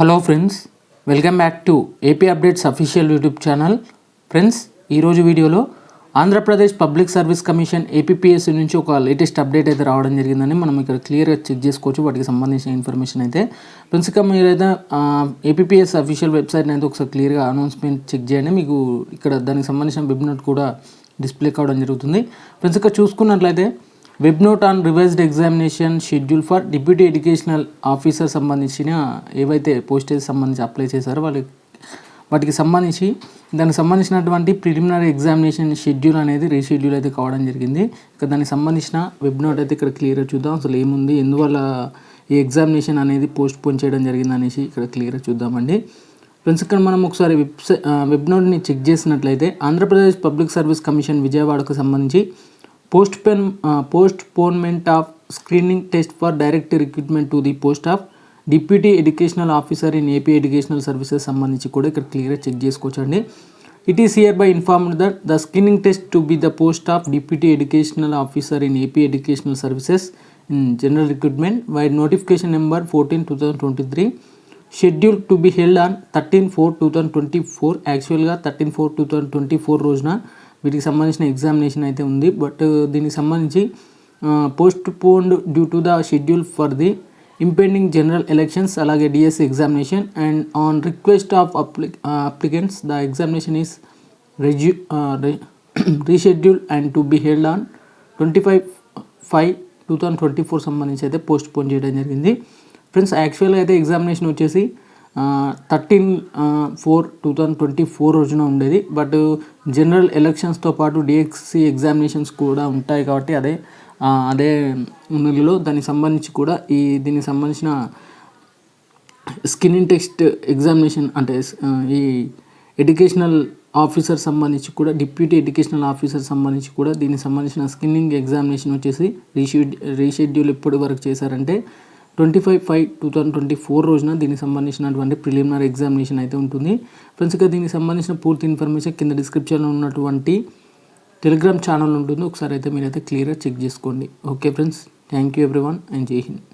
Hello friends welcome back to AP updates official YouTube channel. Friends ఈరోజు వీడియోలో Andhra Pradesh public service commission APPSC నుంచి ఒక latest update అయితే రావడం జరిగిందని మనం ఇక్కడ క్లియర్గా చెక్ చేసుకోవచ్చు. వాటికి సంబంధించిన ఇన్ఫర్మేషన్ అయితే ఫ్రెండ్స్ ఇక మీరైతే ఏపీపీఎస్ అఫీషియల్ వెబ్సైట్ని అయితే ఒకసారి క్లియర్గా అనౌన్స్మెంట్ చెక్ చేయండి. మీకు ఇక్కడ దానికి సంబంధించిన వెబ్ నోట్ కూడా డిస్ప్లే కావడం జరుగుతుంది. ఫ్రెండ్స్ ఇక్కడ చూసుకున్నట్లయితే web note on revised examination schedule for deputy educational officer సంబంధించిన ఏవైతే పోస్టేజ్ సంబంధించి అప్లై చేశారో వాళ్ళకి వాటికి సంబంధించి దానికి సంబంధించినటువంటి ప్రిలిమినరీ ఎగ్జామినేషన్ షెడ్యూల్ అనేది రీషెడ్యూల్ అయితే కావడం జరిగింది. ఇక దానికి సంబంధించిన వెబ్ నోట్ అయితే ఇక్కడ క్లియర్గా చూద్దాం. అసలు ఏముంది? ఎందువల్ల ఈ ఎగ్జామినేషన్ అనేది పోస్ట్ పోన్ చేయడం జరిగింది అనేసి ఇక్కడ క్లియర్గా చూద్దామండి. ఫ్రెండ్స్ ఇక్కడ మనం ఒకసారి వెబ్సైట్ వెబ్ నోట్ని చెక్ చేసినట్లయితే ఆంధ్రప్రదేశ్ పబ్లిక్ సర్వీస్ కమిషన్ విజయవాడకు సంబంధించి postpone postponement of screening test for direct recruitment to the post of deputy educational officer in AP educational services సంబంధించి కూడా ఇక్కడ క్లియర్గా చెక్ చేసుకోవచ్చండి it is hereby informed that the screening test to be the post of deputy educational officer in AP educational services in general recruitment vide notification number fourteen two thousand twenty three schedule to be held on thirteen four two thousand twenty four యాక్చువల్గా thirteen four two thousand twenty four రోజున వీటికి సంబంధించిన examination అయితే ఉంది. But దీనికి సంబంధించి postponed due to the schedule for the impending general elections అలాగే DSC examination and on request of appli applicants the examination is resu reschedule and to be held on twenty five five two thousand twenty four సంబంధించి అయితే post phone చేయడం జరిగింది. Friends యాక్చువల్గా అయితే examination వచ్చేసి thirteen four two thousand twenty four రోజున ఉండేది. But general ఎలక్షన్స్తో పాటు డిఎక్సి ఎగ్జామినేషన్స్ కూడా ఉంటాయి కాబట్టి అదే అదే నెలలో దానికి సంబంధించి కూడా ఈ దీనికి సంబంధించిన స్కిన్ టెక్స్ట్ ఎగ్జామినేషన్ అంటే ఈ ఎడ్యుకేషనల్ ఆఫీసర్ సంబంధించి కూడా డిప్యూటీ ఎడ్యుకేషనల్ ఆఫీసర్ సంబంధించి కూడా దీనికి సంబంధించిన స్కిన్నింగ్ ఎగ్జామినేషన్ వచ్చేసి రీషెడ్ రీషెడ్యూల్ ఎప్పటి వరకు చేశారంటే twenty five five two thousand twenty four రోజున దీనికి సంబంధించినటువంటి ప్రిలిమినరీ ఎగ్జామినేషన్ అయితే ఉంటుంది. ఫ్రెండ్స్ ఇక దీనికి సంబంధించిన పూర్తి ఇన్ఫర్మేషన్ కింద డిస్క్రిప్షన్లో ఉన్నటువంటి టెలిగ్రామ్ ఛానల్ ఉంటుంది. ఒకసారి అయితే మీరైతే క్లియర్గా చెక్ చేసుకోండి. Okay friends thank you everyone and Jai Hind.